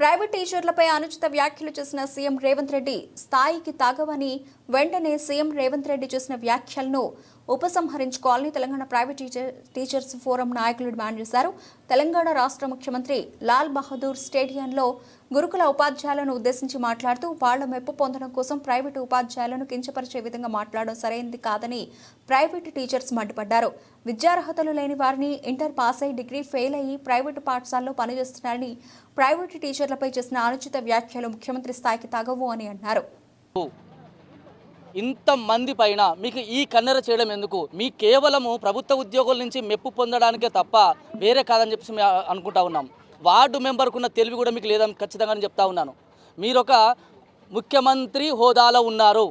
Private టీచర్లపై అనుచిత వ్యాఖ్యలు చేసిన సీఎం రేవంత్ రెడ్డి స్థాయికి తాగవని వెంటనే సీఎం రేవంత్ రెడ్డి చేసిన వ్యాఖ్యలను ఉపసంహరించుకోవాలని Telangana private teacher teachers forum నాయకులు డిమాండ్ చేశారు. తెలంగాణ రాష్ట్ర ముఖ్యమంత్రి లాల్ బహదూర్ స్టేడియంలో గురుకుల ఉపాధ్యాయులను ఉద్దేశించి మాట్లాడుతూ వాళ్ళ మెప్పు పొందడం కోసం ప్రైవేటు ఉపాధ్యాయులను కించపరిచే విధంగా మాట్లాడడం సరైనది కాదని ప్రైవేటు టీచర్స్ మండిపడ్డారు. విద్యార్హతలు లేని వారిని ఇంటర్ పాస్ అయి డిగ్రీ ఫెయిల్ అయ్యి ప్రైవేటు పాఠశాలలో పనిచేస్తున్నారని ప్రైవేటు టీచర్లపై చేసిన అనుచిత వ్యాఖ్యలు ముఖ్యమంత్రి స్థాయికి తగవు అని అన్నారు. ఇంతమంది పైన మీకు ఈ కన్నెర చేయడం ఎందుకు? మీ కేవలము ప్రభుత్వ ఉద్యోగుల నుంచి మెప్పు పొందడానికే తప్ప వేరే కాదని చెప్పి మేము అనుకుంటా ఉన్నాం. వార్డు మెంబర్కు ఉన్న తెలివి కూడా మీకు లేదని ఖచ్చితంగా నేను చెప్తా ఉన్నాను. మీరు ఒక ముఖ్యమంత్రి హోదాలో ఉన్నారు.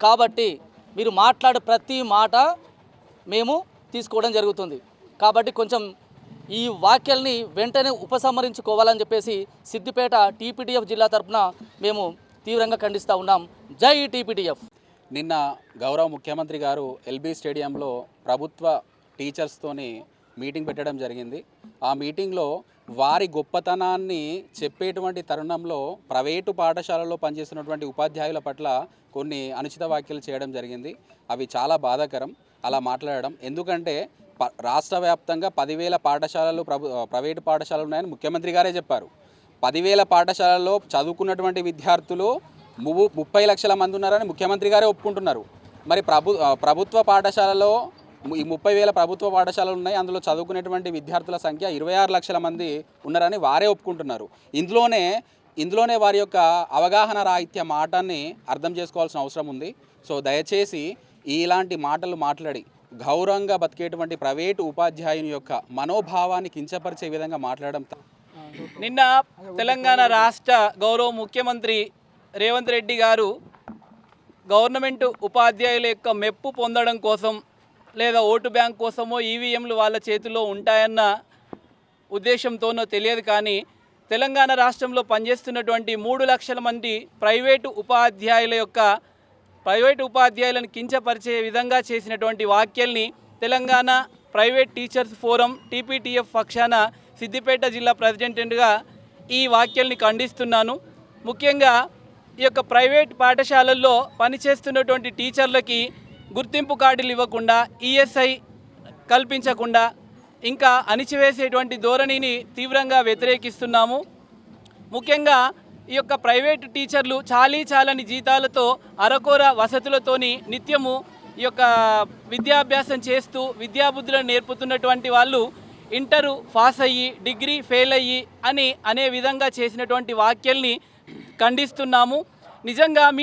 కాబట్టి మీరు మాట్లాడే ప్రతి మాట మేము తీసుకోవడం జరుగుతుంది. కాబట్టి కొంచెం ఈ వాక్యాల్ని వెంటనే ఉపసంహరించుకోవాలని చెప్పేసి సిద్దిపేట టీపీటీఎఫ్ జిల్లా తరఫున మేము తీవ్రంగా ఖండిస్తూ ఉన్నాం. జై టీపీటీఎఫ్ నిన్న గౌరవ ముఖ్యమంత్రి గారు ఎల్బీ స్టేడియంలో ప్రభుత్వ టీచర్స్తోని మీటింగ్ పెట్టడం జరిగింది. ఆ మీటింగ్లో వారి గొప్పతనాన్ని చెప్పేటువంటి తరుణంలో ప్రైవేటు పాఠశాలలో పనిచేస్తున్నటువంటి ఉపాధ్యాయుల పట్ల కొన్ని అనుచిత వ్యాఖ్యలు చేయడం జరిగింది. అవి చాలా బాధాకరం. అలా మాట్లాడడం ఎందుకంటే ప రాష్ట్ర వ్యాప్తంగా పదివేల పాఠశాలలు ప్రభు ప్రైవేటు పాఠశాలలు ఉన్నాయని ముఖ్యమంత్రి గారే చెప్పారు. పదివేల పాఠశాలల్లో చదువుకున్నటువంటి విద్యార్థులు ము ముప్పై లక్షల మంది ఉన్నారని ముఖ్యమంత్రి గారే ఒప్పుకుంటున్నారు. మరి ప్రభు ప్రభుత్వ పాఠశాలలో ఈ ముప్పై వేల ప్రభుత్వ పాఠశాలలు ఉన్నాయి. అందులో చదువుకునేటువంటి విద్యార్థుల సంఖ్య ఇరవై ఆరు లక్షల మంది ఉన్నారని వారే ఒప్పుకుంటున్నారు. ఇందులోనే ఇందులోనే వారి యొక్క అవగాహన రాహిత్య మాటని అర్థం చేసుకోవాల్సిన అవసరం ఉంది. సో దయచేసి ఇలాంటి మాటలు మాట్లాడి గౌరవంగా బతికేటువంటి ప్రైవేటు ఉపాధ్యాయుని యొక్క మనోభావాన్ని కించపరిచే విధంగా మాట్లాడడం నిన్న తెలంగాణ రాష్ట్ర గౌరవ ముఖ్యమంత్రి రేవంత్ రెడ్డి గారు గవర్నమెంట్ ఉపాధ్యాయుల యొక్క మెప్పు పొందడం కోసం లేదా ఓటు బ్యాంక్ కోసమో ఈవీఎంలు వాళ్ళ చేతిలో ఉంటాయన్న ఉద్దేశంతోనో తెలియదు కానీ తెలంగాణ రాష్ట్రంలో పనిచేస్తున్నటువంటి మూడు లక్షల మంది ప్రైవేటు ఉపాధ్యాయుల యొక్క ప్రైవేటు ఉపాధ్యాయులను కించపరిచే విధంగా చేసినటువంటి వాక్యల్ని Telangana private teachers forum TPTF పక్షాన సిద్దిపేట జిల్లా ప్రెసిడెంట్గా ఈ వ్యాఖ్యల్ని ఖండిస్తున్నాను. ముఖ్యంగా ఈ యొక్క ప్రైవేట్ పాఠశాలల్లో పనిచేస్తున్నటువంటి టీచర్లకి గుర్తింపు కార్డులు ఇవ్వకుండా ఈఎస్ఐ కల్పించకుండా ఇంకా అణిచివేసేటువంటి ధోరణిని తీవ్రంగా వ్యతిరేకిస్తున్నాము. ముఖ్యంగా ఈ యొక్క ప్రైవేటు టీచర్లు చాలీ చాలని జీతాలతో అరకొర వసతులతోని నిత్యము ఈ యొక్క విద్యాభ్యాసం చేస్తూ విద్యాబుద్ధులను నేర్పుతున్నటువంటి వాళ్ళు ఇంటరు పాస్ అయ్యి డిగ్రీ ఫెయిల్ అయ్యి అని అనే విధంగా చేసినటువంటి వాక్యల్ని ఖండిస్తున్నాము. నిజంగా మీ